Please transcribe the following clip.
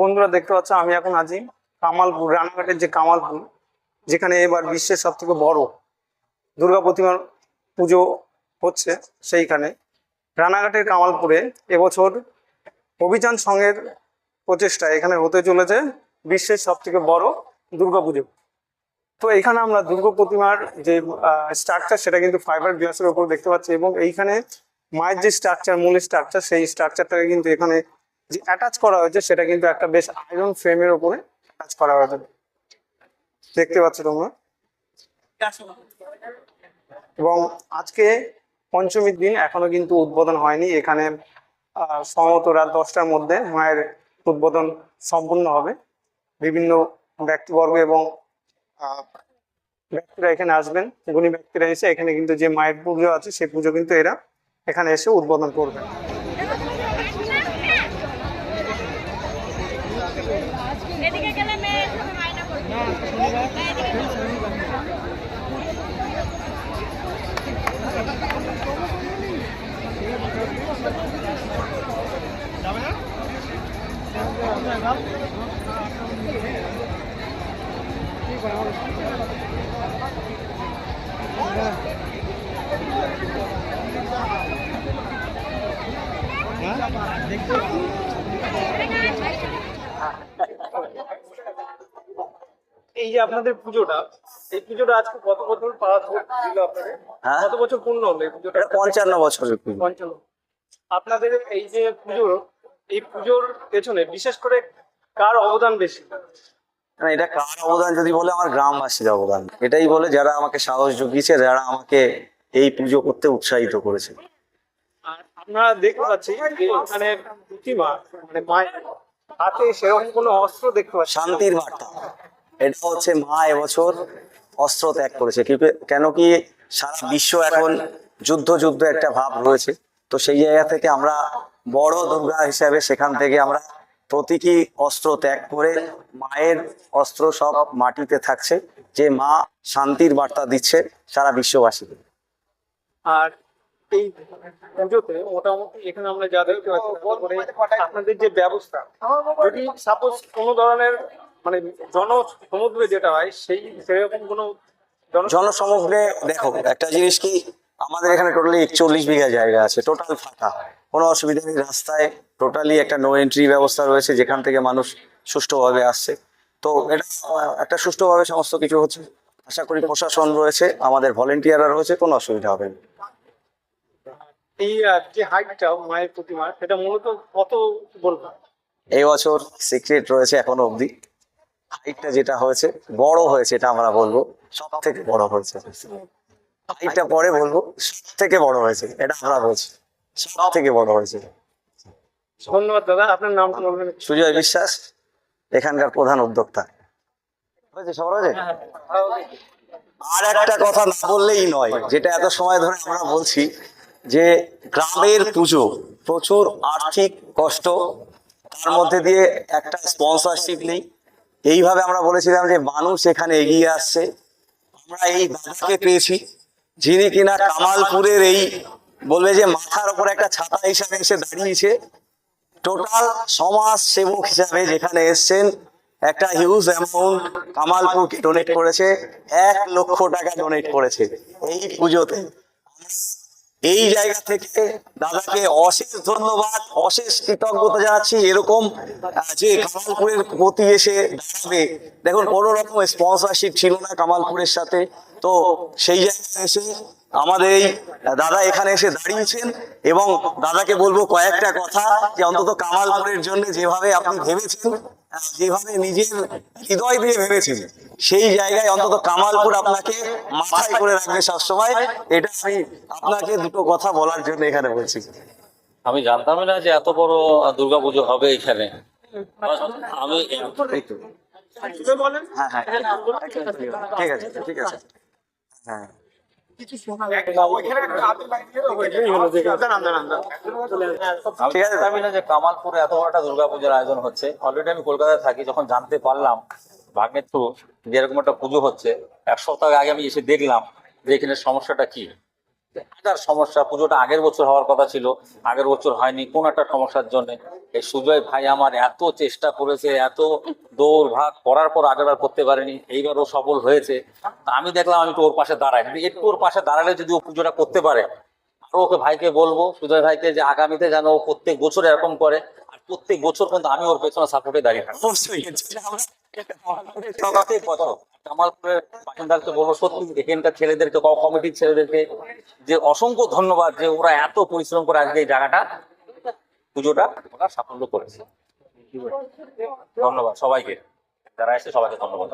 বন্ধুরা দেখতে পাচ্ছ, আমি এখন আছি কামালপুর রানাঘাটের যে কামালপুর, যেখানে এবার বিশ্বের সব থেকে বড় দুর্গা প্রতিমার পুজো হচ্ছে সেইখানে। রানাঘাটের কামালপুরে এবছর অভিযান সঙ্গের প্রচেষ্টা এখানে হতে চলেছে বিশ্বের সব থেকে বড় দুর্গা পুজো। তো এখানে আমরা দুর্গা প্রতিমার যে স্ট্রাকচার সেটা কিন্তু ফাইবার গ্লাসের উপর দেখতে পাচ্ছি এবং এইখানে মায়ের যে স্ট্রাকচার মূল স্ট্রাকচার সেই স্ট্রাকচারটাকে কিন্তু এখানে যে অ্যাটাচ করা হয়েছে, সেটা কিন্তু একটা বেশ আয়রন ফ্রেমের উপরে অ্যাটাচ করা হয়েছে। দেখতে পাচ্ছ তোমরা? এবং আজকে পঞ্চমীর দিন, এখনও কিন্তু উদ্বোধন হয়নি। এখানে সম্ভবত রাত দশটার মধ্যে মায়ের উদ্বোধন সম্পূর্ণ হবে। বিভিন্ন ব্যক্তিবর্গ এবং ব্যক্তিরা এখানে আসবেন। গুণী ব্যক্তিরা এসে এখানে কিন্তু যে মায়ের পুজো আছে সেই পুজো কিন্তু এরা এখানে এসে উদ্বোধন করবেন। এদিকে গেলে মেয়ে মাইনা করবে। গেলে। এই যে আপনাদের পুজোটা এই পুজোটা আজকে কত বছর পাওয়া ছিল আপনাদের? হ্যাঁ? কত বছর পূর্ণ হলো এই পুজোটা? পঞ্চান্ন বছরের পুজো। পঞ্চান্ন। আপনাদের এই যে পুজো এই পুজোর পেছনে বিশেষ করে কার অবদান বেশি? না, এটা কার অবদান যদি বলে আমার গ্রামবাসীর অবদান। এটাই বলে যারা আমাকে সাহস জুগিয়েছে যারা আমাকে এই পুজো করতে উৎসাহিত করেছে। আপনারা দেখতে পাচ্ছি এখানে প্রতিমা মানে মায়ের হাতে সেরকম কোনো অস্ত্র দেখতে পাচ্ছি শান্তির বার্তা। এটা হচ্ছে মা এবছর অস্ত্র ত্যাগ করেছে। কেন কি সারা বিশ্ব এখন যুদ্ধ যুদ্ধ একটা ভাব রয়েছে। তো সেই জায়গা থেকে আমরা বড় দুর্গা হিসাবে সেখান থেকে আমরা প্রতীকী অস্ত্র ত্যাগ করে মায়ের অস্ত্র সব মাটিতে থাকছে, যে মা শান্তির বার্তা দিচ্ছে সারা বিশ্ববাসীকে আর এই পুজোতে মোটামুটি এখানে আমরা যা দেখতে পাচ্ছি আপনাদের যে ব্যবস্থা, যদি সাপোজ কোনো ধরনের মানে জন সমুদ্রে যেটা হয় সেই সেরকম কোনো জন- জনসমগ্রে দেখো একটা জিনিস কি আমাদের এখানে টোটালি একচল্লিশ বিঘা জায়গা আছে টোটাল ফাঁকা। কোনো অসুবিধা নেই রাস্তায় টোটালি একটা নো এন্ট্রি ব্যবস্থা রয়েছে যেখান থেকে মানুষ সুষ্ঠুভাবে আসছে। তো এটা একটা সুষ্ঠুভাবে সমস্ত কিছু হচ্ছে। আশা করি প্রশাসন রয়েছে আমাদের ভলেন্টিয়াররা রয়েছে কোনো অসুবিধা হবে না। এই যে হাইটটা মায়ের প্রতিমা সেটা মূলত কত বলব? এই বছর সিক্রেট রয়েছে এখনও অবধি। হাইটটা যেটা হয়েছে বড় হয়েছে এটা আমরা বলব সব থেকে বড় হয়েছে। হাইটটা পরে বলব সব থেকে বড় হয়েছে এটা আমরা বলছি সব থেকে বড় হয়েছে। ধন্যবাদ দাদা আপনার একটু? সুজয় বিশ্বাস এখানকার প্রধান উদ্যোক্তা। হয়েছে সবার হয়েছে? আর একটা কথা না বললেই নয় যেটা এত সময় ধরে আমরা বলছি যে গ্রামের পুজো প্রচুর আর্থিক কষ্ট তার মধ্যে দিয়ে একটা স্পন্সরশিপ নেই। এইভাবে আমরা বলেছিলাম যে মানুষ এখানে এগিয়ে আসছে। আমরা এই দাদাকে পেয়েছি, যিনি কিনা কামালপুরের এই বলবে যে মাথার উপর একটা ছাতা হিসাবে এসে দাঁড়িয়েছে। টোটাল সমাজ সেবক হিসাবে যেখানে এসছেন, একটা হিউজ অ্যামাউন্ট কামালপুরকে ডোনেট করেছে, এক লক্ষ টাকা ডোনেট করেছে এই পুজোতে। এই জায়গা থেকে দাদাকে অশেষ ধন্যবাদ, অশেষ কৃতজ্ঞতা জানাচ্ছি। এরকম যে কামালপুরের প্রতি এসে দাঁড়াবে, দেখুন, কোনো রকম স্পন্সরশিপ ছিল না কামালপুরের সাথে। তো সেই জায়গায় এসে আমাদের এই দাদা এখানে এসে দাঁড়িয়েছেন এবং দাদাকে বলব কয়েকটা কথা যে অন্তত কামালপুরের জন্য যেভাবে আপনি ভেবেছেন যেভাবে নিজের হৃদয় দিয়ে ভেবেছেন সেই জায়গায় অন্তত কামালপুর আপনাকে মাথায় করে রাখবে সবসময়। এটা আমি আপনাকে দুটো কথা বলার জন্য এখানে বলছি। আমি জানতামই না যে এত বড় দুর্গা পুজো হবে এখানে। আমি হ্যাঁ হ্যাঁ। ঠিক আছে ঠিক আছে। হ্যাঁ। ঠিক আছে না যে কামালপুরে এত বড় একটা দুর্গাপুজোর আয়োজন হচ্ছে অলরেডি আমি কলকাতায় থাকি যখন জানতে পারলাম ভাগ্নের থ্রু যে এরকম একটা পুজো হচ্ছে এক সপ্তাহ আগে আমি এসে দেখলাম যে এখানে সমস্যাটা কি হাজার সমস্যা, পুজোটা আগের বছর হওয়ার কথা ছিল, আগের বছর হয়নি, কোন একটা সমস্যার জন্য। এই সুজয় ভাই আমার এত চেষ্টা করেছে, এত দৌড় ভাগ করার পর আগেরবার করতে পারেনি, এইবারও সফল হয়েছে। তা আমি দেখলাম আমি একটু ওর পাশে দাঁড়াই। একটু ওর পাশে দাঁড়ালে যদি ও পুজোটা করতে পারে, আরও ওকে ভাইকে বলব, সুজয় ভাইকে যে আগামীতে যেন ও প্রত্যেক বছর এরকম করে, আর প্রত্যেক বছর কিন্তু আমি ওর পেছনে সাপোর্টে দাঁড়িয়ে থাকি এখানকার ছেলেদেরকে কমিটির ছেলেদেরকে যে অসংখ্য ধন্যবাদ যে ওরা এত পরিশ্রম করে আজকে এই জায়গাটা, পুজোটা ওরা সাফল্য করেছে। ধন্যবাদ সবাইকে, যারা এসে সবাইকে ধন্যবাদ।